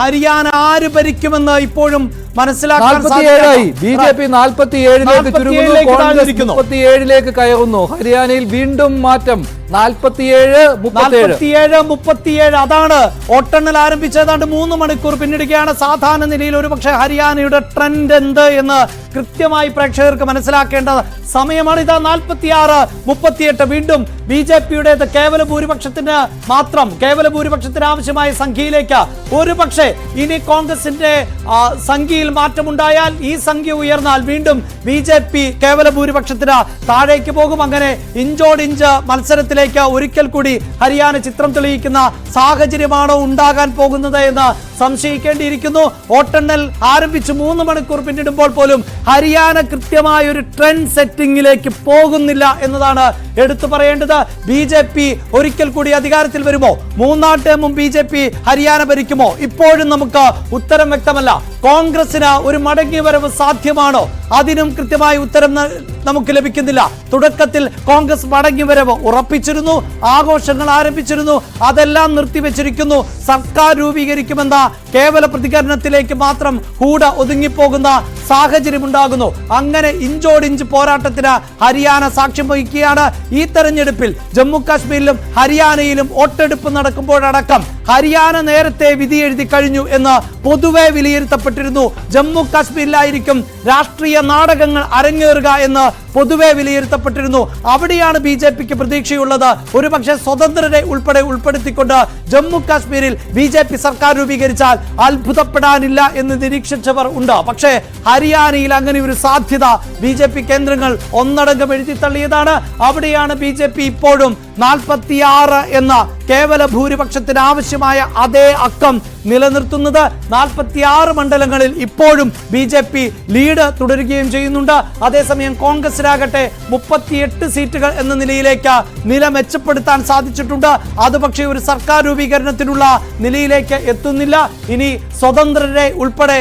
ഹരിയാന ആര് ഭരിക്കുമെന്ന് ഇപ്പോഴും മനസ്സിലാക്കാൻ ബി ജെ പി നാൽപ്പത്തി ഏഴിലേക്ക് ചുരുങ്ങുന്നു. 47 ലേക്ക് കോൺഗ്രസ് താഴ്ന്നിരിക്കുന്നു. മുപ്പത്തിയേഴിലേക്ക് കയറുന്നു. ഹരിയാനയിൽ വീണ്ടും മാറ്റം. നാൽപ്പത്തിയേഴ് നാൽപ്പത്തിയേഴ് മുപ്പത്തിയേഴ്. അതാണ് വോട്ടെണ്ണൽ ആരംഭിച്ച ഏതാണ്ട് മൂന്ന് മണിക്കൂർ പിന്നിടുകയാണ്. സാധാരണ നിലയിൽ ഒരുപക്ഷെ ഹരിയാനയുടെ ട്രെൻഡ് എന്ത് എന്ന് കൃത്യമായി പ്രേക്ഷകർക്ക് മനസ്സിലാക്കേണ്ട സമയമാണ്. ഇതാ നാൽപ്പത്തിയാറ് മുപ്പത്തിയെട്ട്. വീണ്ടും ബി ജെ പിയുടേത് കേവല ഭൂരിപക്ഷത്തിന് മാത്രം കേവല ഭൂരിപക്ഷത്തിന് ആവശ്യമായ സംഖ്യയിലേക്ക്. ഒരുപക്ഷെ ഇനി കോൺഗ്രസിന്റെ സംഖ്യയിൽ മാറ്റമുണ്ടായാൽ ഈ സംഖ്യ ഉയർന്നാൽ വീണ്ടും ബി ജെ പി കേവല ഭൂരിപക്ഷത്തിന് താഴേക്ക് പോകും. അങ്ങനെ ഇഞ്ചോടിഞ്ച് മത്സരത്തിലേക്ക് ഒരിക്കൽ കൂടി ഹരിയാന ചിത്രം തെളിയിക്കുന്ന സാഹചര്യമാണോ ഉണ്ടാകാൻ പോകുന്നത് എന്ന് സംശയിക്കേണ്ടിയിരിക്കുന്നു. വോട്ടെണ്ണൽ ആരംഭിച്ച് മൂന്ന് മണിക്കൂർ പിന്നിടുമ്പോൾ പോലും ഹരിയാന കൃത്യമായ ഒരു ട്രെൻഡ് സെറ്റിംഗിലേക്ക് പോകുന്നില്ല എന്നതാണ് എടുത്തു പറയേണ്ടത്. ബി ജെ പി ഒരിക്കൽ കൂടി അധികാരത്തിൽ വരുമോ? മൂന്നാം ടേമും ബി ജെ പി ഹരിയാന ഭരിക്കുമോ? ഇപ്പോഴും നമുക്ക് ഉത്തരം വ്യക്തമല്ല. കോൺഗ്രസിന് ഒരു മടങ്ങി വരവ് സാധ്യമാണോ? അതിനും കൃത്യമായ ഉത്തരം നമുക്ക് ലഭിക്കുന്നില്ല. തുടക്കത്തിൽ കോൺഗ്രസ് മടങ്ങി വരവ് ഉറപ്പിച്ചിരുന്നു. ആഘോഷങ്ങൾ ആരംഭിച്ചിരുന്നു. അതെല്ലാം നിർത്തിവെച്ചിരിക്കുന്നു. സർക്കാർ രൂപീകരിക്കുമെന്ന കേവല പ്രതികരണത്തിലേക്ക് മാത്രം കൂട ഒതുങ്ങിപ്പോകുന്ന സാഹചര്യം ഉണ്ടാകുന്നു അങ്ങനെ ഇഞ്ചോടിഞ്ച് പോരാട്ടത്തിന് ഹരിയാന സാക്ഷ്യം വഹിക്കുകയാണ്. ഈ തെരഞ്ഞെടുപ്പിൽ ജമ്മു കാശ്മീരിലും ഹരിയാനയിലും വോട്ടെടുപ്പ് നടക്കുമ്പോഴടക്കം ഹരിയാന നേരത്തെ വിധി എഴുതി കഴിഞ്ഞു എന്ന് പൊതുവെ വിലയിരുത്തപ്പെട്ടിരുന്നു. ജമ്മു കാശ്മീരിലായിരിക്കും രാഷ്ട്രീയ നാടകങ്ങൾ അരങ്ങേറുക എന്ന് പൊതുവെ വിലയിരുത്തപ്പെട്ടിരുന്നു. അവിടെയാണ് ബി ജെ പിക്ക് പ്രതീക്ഷയുള്ളത്. ഒരുപക്ഷെ സ്വതന്ത്രരെ ഉൾപ്പെടെ ഉൾപ്പെടുത്തിക്കൊണ്ട് ജമ്മു കാശ്മീരിൽ ബി ജെ പി സർക്കാർ രൂപീകരിച്ചാൽ അത്ഭുതപ്പെടാനില്ല എന്ന് നിരീക്ഷിച്ചവർ ഉണ്ട്. പക്ഷേ ഹരിയാനയിൽ അങ്ങനെ ഒരു സാധ്യത ബി ജെ പി കേന്ദ്രങ്ങൾ ഒന്നടങ്കം എഴുതി തള്ളിയതാണ്. അവിടെയാണ് ബി ജെ പി ഇപ്പോഴും നാൽപ്പത്തിയാറ് എന്ന കേവല ഭൂരിപക്ഷത്തിന് ആവശ്യമായ അതേ അക്കം നിലനിർത്തുന്നത്. നാൽപ്പത്തിയാറ് മണ്ഡലങ്ങളിൽ ഇപ്പോഴും ബി ജെ പി ലീഡ് തുടരുകയും ചെയ്യുന്നുണ്ട്. അതേസമയം കോൺഗ്രസിനാകട്ടെ മുപ്പത്തിയെട്ട് സീറ്റുകൾ എന്ന നിലയിലേക്ക് നില മെച്ചപ്പെടുത്താൻ സാധിച്ചിട്ടുണ്ട്. അത് പക്ഷേ ഒരു സർക്കാർ രൂപീകരണത്തിനുള്ള നിലയിലേക്ക് എത്തുന്നില്ല. ഇനി സ്വതന്ത്രരെ ഉൾപ്പെടെ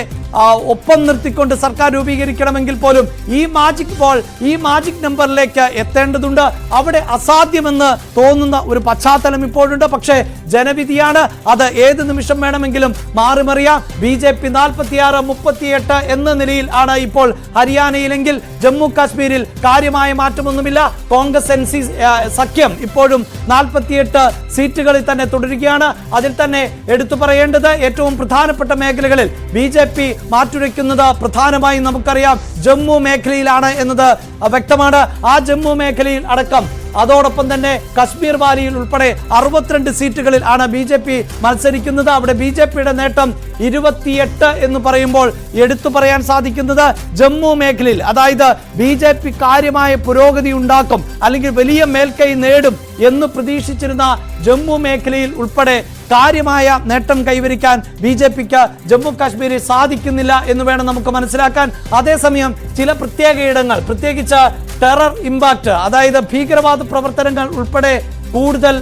ഒപ്പം നിർത്തിക്കൊണ്ട് സർക്കാർ രൂപീകരിക്കണമെങ്കിൽ പോലും ഈ മാജിക് ബോൾ ഈ മാജിക് നമ്പറിലേക്ക് എത്തേണ്ടതുണ്ട്. അവിടെ അസാധ്യമെന്ന് തോന്നുന്ന ഒരു പശ്ചാത്തലം ഇപ്പോഴുണ്ട്. പക്ഷേ ജനവിധിയാണ്. അത് ഏത് നിമിഷം വേണമെങ്കിലും മാറിമറിയാം. ബി ജെ പി നാൽപ്പത്തിയാറ് മുപ്പത്തിയെട്ട് എന്ന നിലയിൽ ആണ് ഇപ്പോൾ ഹരിയാനയിലെങ്കിൽ ജമ്മു കാശ്മീരിൽ കാര്യമായ മാറ്റമൊന്നുമില്ല. കോൺഗ്രസ് എൻ സി സഖ്യം ഇപ്പോഴും നാൽപ്പത്തിയെട്ട് സീറ്റുകളിൽ തന്നെ തുടരുകയാണ്. അതിൽ തന്നെ എടുത്തു പറയേണ്ടത് ഏറ്റവും പ്രധാനപ്പെട്ട മേഖലകളിൽ ബി ജെ പി മാറ്റുരയ്ക്കുന്നത് പ്രധാനമായും നമുക്കറിയാം ജമ്മു മേഖലയിലാണ് എന്നത് വ്യക്തമാണ്. ആ ജമ്മു മേഖലയിൽ അടക്കം അതോടൊപ്പം തന്നെ കശ്മീർ വാലിയിൽ ഉൾപ്പെടെ അറുപത്തിരണ്ട് സീറ്റുകളിൽ ആണ് ബി ജെ പി മത്സരിക്കുന്നത്. അവിടെ ബി ജെ പിയുടെ നേട്ടം ഇരുപത്തിയെട്ട് എന്ന് പറയുമ്പോൾ എടുത്തു പറയാൻ സാധിക്കുന്നത് ജമ്മു മേഖലയിൽ. അതായത് ബി ജെ പി കാര്യമായ പുരോഗതി ഉണ്ടാക്കും അല്ലെങ്കിൽ വലിയ മേൽക്കൈ നേടും എന്ന് പ്രതീക്ഷിച്ചിരുന്ന ജമ്മു മേഖലയിൽ ഉൾപ്പെടെ കാര്യമായ നേട്ടം കൈവരിക്കാൻ ബി ജെ പിക്ക് ജമ്മു കാശ്മീരിൽ സാധിക്കുന്നില്ല എന്ന് വേണം നമുക്ക് മനസ്സിലാക്കാൻ. അതേസമയം ചില പ്രത്യേക ഇടങ്ങൾ പ്രത്യേകിച്ച് ടെറർ ഇമ്പാക്ട് അതായത് ഭീകരവാദ പ്രവർത്തനങ്ങൾ ഉൾപ്പെടെ കൂടുതൽ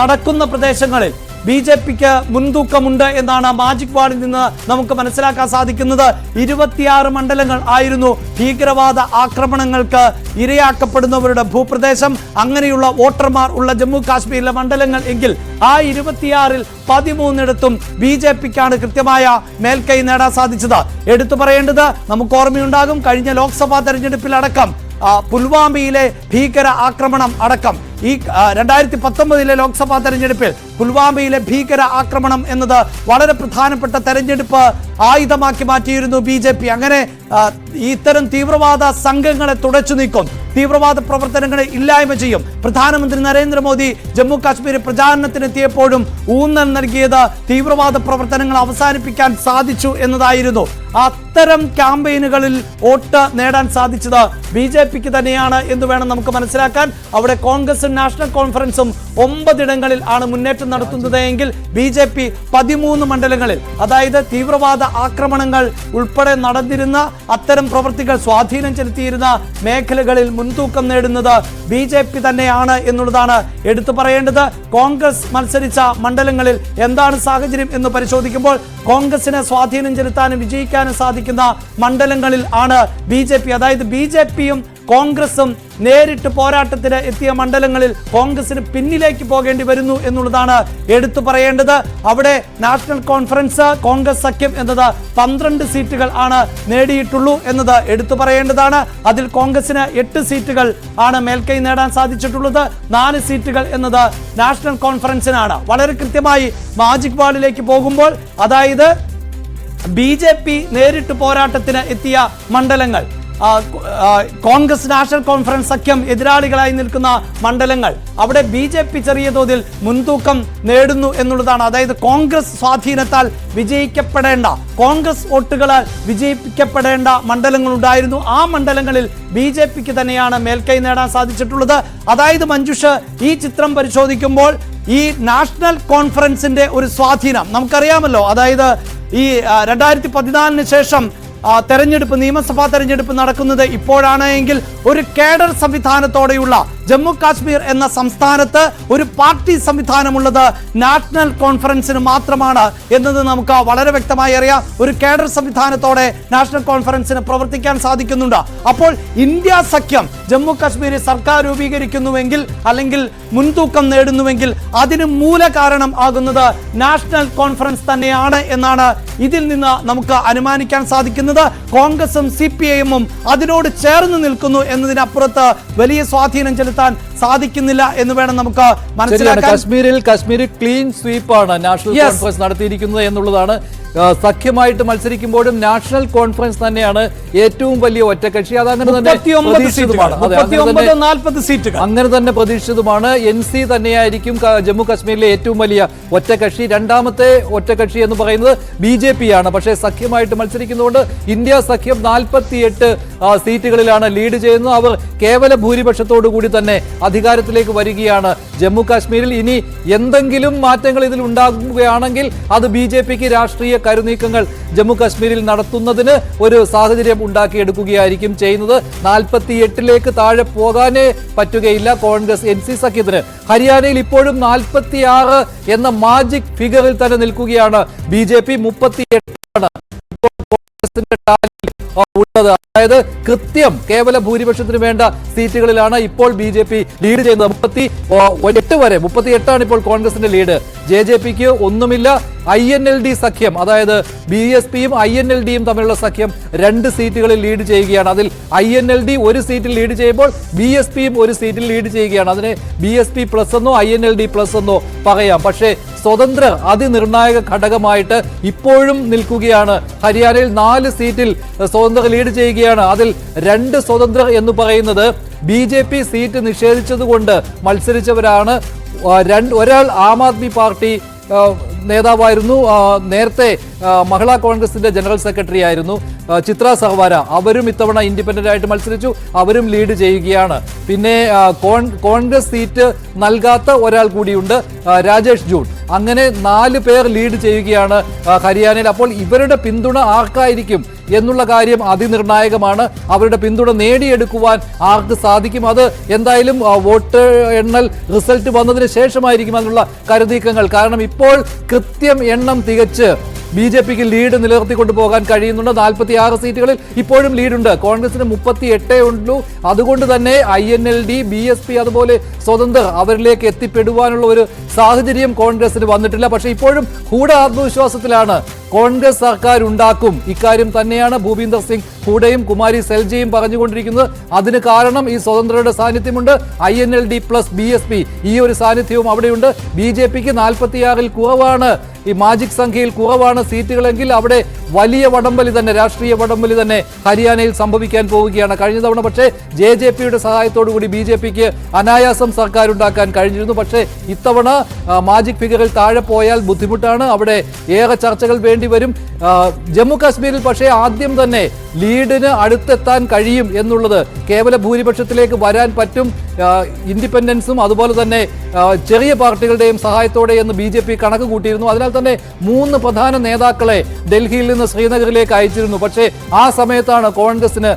നടക്കുന്ന പ്രദേശങ്ങളിൽ ബി ജെ പിക്ക് മുൻതൂക്കമുണ്ട് എന്നാണ് മാജിക് വാർഡിൽ നിന്ന് നമുക്ക് മനസ്സിലാക്കാൻ സാധിക്കുന്നത്. ഇരുപത്തിയാറ് മണ്ഡലങ്ങൾ ആയിരുന്നു ഭീകരവാദ ആക്രമണങ്ങൾക്ക് ഇരയാക്കപ്പെടുന്നവരുടെ ഭൂപ്രദേശം. അങ്ങനെയുള്ള വോട്ടർമാർ ഉള്ള ജമ്മു കാശ്മീരിലെ മണ്ഡലങ്ങൾ എങ്കിൽ ആ ഇരുപത്തിയാറിൽ പതിമൂന്നിടത്തും ബി ജെ പിക്കാണ് കൃത്യമായ മേൽക്കൈ നേടാൻ സാധിച്ചത്. എടുത്തു പറയേണ്ടത് നമുക്ക് ഓർമ്മയുണ്ടാകും. കഴിഞ്ഞ ലോക്സഭാ തെരഞ്ഞെടുപ്പിലടക്കം പുൽവാമയിലെ ഭീകര ആക്രമണം അടക്കം. ഈ രണ്ടായിരത്തി പത്തൊമ്പതിലെ ലോക്സഭാ തെരഞ്ഞെടുപ്പിൽ പുൽവാമയിലെ ഭീകര ആക്രമണം എന്നത് വളരെ പ്രധാനപ്പെട്ട തെരഞ്ഞെടുപ്പ് ആയുധമാക്കി മാറ്റിയിരുന്നു ബി ജെ പി. അങ്ങനെ ഇത്തരം തീവ്രവാദ സംഘങ്ങളെ തുടച്ചു നീക്കും തീവ്രവാദ പ്രവർത്തനങ്ങളെ ഇല്ലായ്മ ചെയ്യും. പ്രധാനമന്ത്രി നരേന്ദ്രമോദി ജമ്മു കാശ്മീർ പ്രചാരണത്തിനെത്തിയപ്പോഴും ഊന്നൽ നൽകിയത് തീവ്രവാദ പ്രവർത്തനങ്ങൾ അവസാനിപ്പിക്കാൻ സാധിച്ചു എന്നതായിരുന്നു. അത്തരം ക്യാമ്പയിനുകളിൽ വോട്ട് നേടാൻ സാധിച്ചത് ബി തന്നെയാണ് എന്ന് വേണം നമുക്ക് മനസ്സിലാക്കാൻ. അവിടെ കോൺഗ്രസും നാഷണൽ കോൺഫറൻസും ഒമ്പതിടങ്ങളിൽ ആണ് മുന്നേറ്റം നടത്തുന്നത് എങ്കിൽ ബി ജെ പി പതിമൂന്ന് മണ്ഡലങ്ങളിൽ അതായത് തീവ്രവാദ ആക്രമണങ്ങൾ ഉൾപ്പെടെ നടന്നിരുന്ന അത്തരം പ്രവൃത്തികൾ സ്വാധീനം ചെലുത്തിയിരുന്ന മേഖലകളിൽ മുൻതൂക്കം നേടുന്നത് ബി ജെ പി തന്നെയാണ് എന്നുള്ളതാണ് എടുത്തു പറയേണ്ടത്. കോൺഗ്രസ് മത്സരിച്ച മണ്ഡലങ്ങളിൽ എന്താണ് സാഹചര്യം എന്ന് പരിശോധിക്കുമ്പോൾ കോൺഗ്രസിന് സ്വാധീനം ചെലുത്താനും വിജയിക്കാനും സാധിക്കുന്ന മണ്ഡലങ്ങളിൽ ആണ് ബി അതായത് ബി ജെ പിയും കോൺഗ്രസും നേരിട്ട് പോരാട്ടത്തിന് എത്തിയ മണ്ഡലങ്ങളിൽ കോൺഗ്രസിന് പിന്നിലേക്ക് പോകേണ്ടി വരുന്നു എന്നുള്ളതാണ് എടുത്തു പറയേണ്ടത്. അവിടെ നാഷണൽ കോൺഫറൻസ് കോൺഗ്രസ് സഖ്യം എന്നത് പന്ത്രണ്ട് സീറ്റുകൾ ആണ് നേടിയിട്ടുള്ളൂ എന്നത് എടുത്തു പറയേണ്ടതാണ്. അതിൽ കോൺഗ്രസിന് എട്ട് സീറ്റുകൾ ആണ് മേൽക്കൈ നേടാൻ സാധിച്ചിട്ടുള്ളത്. നാല് സീറ്റുകൾ എന്നത് നാഷണൽ കോൺഫറൻസിനാണ്. വളരെ കൃത്യമായി മാജിക് വാളിലേക്ക് പോകുമ്പോൾ അതായത് ബി നേരിട്ട് പോരാട്ടത്തിന് എത്തിയ മണ്ഡലങ്ങൾ കോൺഗ്രസ് നാഷണൽ കോൺഫറൻസ് സഖ്യം എതിരാളികളായി നിൽക്കുന്ന മണ്ഡലങ്ങൾ. അവിടെ ബി ജെ പി ചെറിയ തോതിൽ മുൻതൂക്കം നേടുന്നു എന്നുള്ളതാണ്. അതായത് കോൺഗ്രസ് സ്വാധീനത്താൽ വിജയിക്കപ്പെടേണ്ട കോൺഗ്രസ് വോട്ടുകളാൽ വിജയിപ്പിക്കപ്പെടേണ്ട മണ്ഡലങ്ങൾ ഉണ്ടായിരുന്നു ആ മണ്ഡലങ്ങളിൽ ബി ജെ പിക്ക് തന്നെയാണ് മേൽക്കൈ നേടാൻ സാധിച്ചിട്ടുള്ളത്. അതായത് മഞ്ജുഷ് ഈ ചിത്രം പരിശോധിക്കുമ്പോൾ ഈ നാഷണൽ കോൺഫറൻസിന്റെ ഒരു സ്വാധീനം നമുക്കറിയാമല്ലോ. അതായത് ഈ രണ്ടായിരത്തി പതിനാലിന് ശേഷം തെരഞ്ഞെടുപ്പ് നിയമസഭാ തെരഞ്ഞെടുപ്പ് നടക്കുന്നത് ഇപ്പോഴാണ് എങ്കിൽ ഒരു കേഡർ സംവിധാനത്തോടെയുള്ള ജമ്മു കാശ്മീർ എന്ന സംസ്ഥാനത്ത് ഒരു പാർട്ടി സംവിധാനമുള്ളത് നാഷണൽ കോൺഫറൻസിന് മാത്രമാണ് എന്നത് നമുക്ക് വളരെ വ്യക്തമായി അറിയാം. ഒരു കേഡർ സംവിധാനത്തോടെ നാഷണൽ കോൺഫറൻസിന് പ്രവർത്തിക്കാൻ സാധിക്കുന്നുണ്ട്. അപ്പോൾ ഇന്ത്യ സഖ്യം ജമ്മു കാശ്മീരിൽ സർക്കാർ രൂപീകരിക്കുന്നുവെങ്കിൽ അല്ലെങ്കിൽ മുൻതൂക്കം നേടുന്നുവെങ്കിൽ അതിന് മൂല കാരണം ആകുന്നത് നാഷണൽ കോൺഫറൻസ് തന്നെയാണ് എന്നാണ് ഇതിൽ നിന്ന് നമുക്ക് അനുമാനിക്കാൻ സാധിക്കുന്നത്. കോൺഗ്രസും സി പി ഐ എമ്മും അതിനോട് ചേർന്ന് നിൽക്കുന്നു എന്നതിനപ്പുറത്ത് വലിയ സ്വാധീനം ചെലുത്താൻ സാധിക്കുന്നില്ല എന്ന് വേണം നമുക്ക് മനസ്സിലാക്കാൻ കശ്മീരിൽ കശ്മീർ ക്ലീൻ സ്വീപ്പാണ് നാഷണൽ. കോൺഫറൻസ് നടത്തിയിരിക്കുന്നത് എന്നുള്ളതാണ് സഖ്യമായിട്ട് മത്സരിക്കുമ്പോഴും നാഷണൽ കോൺഫറൻസ് തന്നെയാണ് ഏറ്റവും വലിയ ഒറ്റക്കക്ഷി. അതങ്ങനെ തന്നെ അങ്ങനെ തന്നെ പ്രതീക്ഷിച്ചതുമാണ്. എൻ സി തന്നെയായിരിക്കും ജമ്മു കാശ്മീരിലെ ഏറ്റവും വലിയ ഒറ്റകക്ഷി രണ്ടാമത്തെ ഒറ്റകക്ഷി എന്ന് പറയുന്നത് ബി ജെ പി ആണ് പക്ഷേ സഖ്യമായിട്ട് മത്സരിക്കുന്നതുകൊണ്ട് ഇന്ത്യ സഖ്യം നാൽപ്പത്തിയെട്ട് സീറ്റുകളിലാണ് ലീഡ് ചെയ്യുന്നത്. അവർ കേവല ഭൂരിപക്ഷത്തോടു കൂടി തന്നെ അധികാരത്തിലേക്ക് വരികയാണ് ജമ്മു കാശ്മീരിൽ. ഇനി എന്തെങ്കിലും മാറ്റങ്ങൾ ഇതിൽ ഉണ്ടാകുകയാണെങ്കിൽ അത് ബി ജെ പിക്ക് രാഷ്ട്രീയ കരുനീക്കങ്ങൾ ജമ്മു കാശ്മീരിൽ നടത്തുന്നതിന് ഒരു സാഹചര്യം ഉണ്ടാക്കിയെടുക്കുകയായിരിക്കും ചെയ്യുന്നത്. നാൽപ്പത്തി എട്ടിലേക്ക് താഴെ പോകാനേ പറ്റുകയില്ല കോൺഗ്രസ് എൻ സി സഖ്യത്തിന്. ഹരിയാനയിൽ ഇപ്പോഴും നാൽപ്പത്തി ആറ് എന്ന മാജിക് ഫിഗറിൽ തന്നെ നിൽക്കുകയാണ് ബി ജെ പി. മുപ്പത്തി എട്ടാണ് കോൺഗ്രസിന്റെ അതായത് കൃത്യം കേവല ഭൂരിപക്ഷത്തിന് വേണ്ട സീറ്റുകളിലാണ് ഇപ്പോൾ ബി ജെ പി ലീഡ് ചെയ്യുന്നത്. മുപ്പത്തി എട്ട് വരെ മുപ്പത്തി എട്ടാണ് ഇപ്പോൾ കോൺഗ്രസിന്റെ ലീഡ് ജെ ജെ പിക്ക് ഒന്നുമില്ല ഐ എൻ എൽ ഡി സഖ്യം അതായത് ബി എസ് പിയും ഐ എൻ എൽ ഡിയും തമ്മിലുള്ള സഖ്യം രണ്ട് സീറ്റുകളിൽ ലീഡ് ചെയ്യുകയാണ്. അതിൽ ഐ എൻ എൽ ഡി ഒരു സീറ്റിൽ ലീഡ് ചെയ്യുമ്പോൾ ബി എസ് പിയും ഒരു സീറ്റിൽ ലീഡ് ചെയ്യുകയാണ്. അതിനെ ബി എസ് പി പ്ലസ് എന്നോ I N L D plus എന്നോ പറയാം. പക്ഷേ സ്വതന്ത്രർ അതിനിർണായക ഘടകമായിട്ട് ഇപ്പോഴും നിൽക്കുകയാണ്. ഹരിയാനയിൽ നാല് സീറ്റിൽ സ്വതന്ത്ര ലീഡ് ചെയ്യുകയാണ്. അതിൽ രണ്ട് സ്വതന്ത്ര എന്ന് പറയുന്നത് ബി ജെ പി സീറ്റ് നിഷേധിച്ചതുകൊണ്ട് മത്സരിച്ചവരാണ്. രണ്ട് ഒരാൾ ആം ആദ്മി പാർട്ടി നേതാവായിരുന്നു. നേരത്തെ മഹിളാ കോൺഗ്രസിന്റെ ജനറൽ സെക്രട്ടറി ആയിരുന്നു ചിത്ര സഹവാര അവരും ഇത്തവണ ഇൻഡിപെൻഡന്റ് ആയിട്ട് മത്സരിച്ചു. അവരും ലീഡ് ചെയ്യുകയാണ്. പിന്നെ കോൺഗ്രസ് സീറ്റ് നൽകാത്ത ഒരാൾ കൂടിയുണ്ട് രാജേഷ് ജൂൺ. അങ്ങനെ നാല് പേർ ലീഡ് ചെയ്യുകയാണ് ഹരിയാനയിൽ. അപ്പോൾ ഇവരുടെ പിന്തുണ ആർക്കായിരിക്കും എന്നുള്ള കാര്യം അതിനിർണായകമാണ്. അവരുടെ പിന്തുണ നേടിയെടുക്കുവാൻ ആർക്ക് സാധിക്കും? അത് എന്തായാലും വോട്ട് എണ്ണൽ റിസൾട്ട് വന്നതിന് ശേഷമായിരിക്കും അതിനുള്ള കരുതീക്കങ്ങൾ. കാരണം ഇപ്പോൾ കൃത്യം എണ്ണം തികച്ച് ബി ജെ പിക്ക് ലീഡ് നിലനിർത്തിക്കൊണ്ട് പോകാൻ കഴിയുന്നുണ്ട്. നാൽപ്പത്തി ആറ് സീറ്റുകളിൽ ഇപ്പോഴും ലീഡുണ്ട് കോൺഗ്രസിന് മുപ്പത്തി എട്ടേ ഉള്ളൂ. അതുകൊണ്ട് തന്നെ I N L D B S P അതുപോലെ സ്വതന്ത്ര അവരിലേക്ക് എത്തിപ്പെടുവാനുള്ള ഒരു സാഹചര്യം കോൺഗ്രസിന് വന്നിട്ടില്ല. പക്ഷേ ഇപ്പോഴും കൂടെ ആത്മവിശ്വാസത്തിലാണ് കോൺഗ്രസ് സർക്കാർ ഉണ്ടാക്കും ഇക്കാര്യം തന്നെയാണ് ഭൂപീന്ദർ സിംഗ് ഹൂഡയും കുമാരി സെൽജയും പറഞ്ഞുകൊണ്ടിരിക്കുന്നത്. അതിന് കാരണം ഈ സ്വതന്ത്രരുടെ സാന്നിധ്യമുണ്ട്. I N L D plus B S P. ഈ ഒരു സാന്നിധ്യവും അവിടെയുണ്ട്. ബി ജെ പിക്ക് നാൽപ്പത്തിയാറിൽ കുറവാണ്. ഈ മാജിക് സംഖ്യയിൽ കുറവാണ് സീറ്റുകളെങ്കിൽ അവിടെ വലിയ വടംവലി തന്നെ രാഷ്ട്രീയ വടംവലി തന്നെ ഹരിയാനയിൽ സംഭവിക്കാൻ പോവുകയാണ്. കഴിഞ്ഞ തവണ പക്ഷേ ജെ ജെ പിയുടെ സഹായത്തോടു കൂടി ബി ജെ പിക്ക് അനായാസം സർക്കാർ ഉണ്ടാക്കാൻ കഴിഞ്ഞിരുന്നു. പക്ഷേ ഇത്തവണ മാജിക് ഫിഗറിൽ താഴെ പോയാൽ ബുദ്ധിമുട്ടാണ്. അവിടെ ഏറെ ചർച്ചകൾ വേണ്ടി വരും. ജമ്മു കാശ്മീരിൽ പക്ഷേ ആദ്യം തന്നെ ലീഡിന് അടുത്തെത്താൻ കഴിയും എന്നുള്ളത് കേവല ഭൂരിപക്ഷത്തിലേക്ക് വരാൻ പറ്റും. ഇൻഡിപെൻഡൻസും അതുപോലെ തന്നെ ചെറിയ പാർട്ടികളുടെയും സഹായത്തോടെ എന്ന് ബി ജെ പി കണക്ക് കൂട്ടിയിരുന്നു. അതിനാൽ തന്നെ മൂന്ന് പ്രധാന നേതാക്കളെ ഡൽഹിയിൽ നിന്ന് ശ്രീനഗറിലേക്ക് അയച്ചിരുന്നു. പക്ഷേ ആ സമയത്താണ് കോൺഗ്രസിന്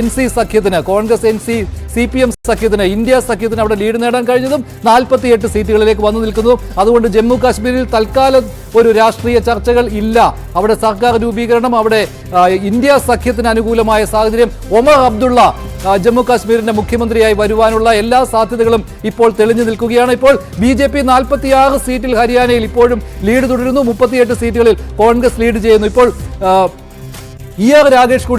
എൻ സി സഖ്യത്തിന് Congress N C C P M സഖ്യത്തിന് ഇന്ത്യ സഖ്യത്തിന് അവിടെ ലീഡ് നേടാൻ കഴിഞ്ഞതും നാൽപ്പത്തിയെട്ട് സീറ്റുകളിലേക്ക് വന്നു നിൽക്കുന്നു. അതുകൊണ്ട് ജമ്മു കാശ്മീരിൽ തൽക്കാലം ഒരു രാഷ്ട്രീയ ചർച്ചകൾ ഇല്ല. അവിടെ സർക്കാർ രൂപീകരണം അവിടെ ഇന്ത്യ സഖ്യത്തിന് അനുകൂലമായ സാഹചര്യം ഒമർ അബ്ദുള്ള ജമ്മു കാശ്മീരിന്റെ മുഖ്യമന്ത്രിയായി വരുവാനുള്ള എല്ലാ സാധ്യതകളും ഇപ്പോൾ തെളിഞ്ഞു നിൽക്കുകയാണ്. ഇപ്പോൾ ബി ജെ പി നാൽപ്പത്തിയാറ് സീറ്റിൽ ഹരിയാനയിൽ ഇപ്പോഴും ലീഡ് തുടരുന്നു. മുപ്പത്തിയെട്ട് സീറ്റുകളിൽ കോൺഗ്രസ് ലീഡ് ചെയ്യുന്നു. ഇപ്പോൾ ഇ ആർ കൂടി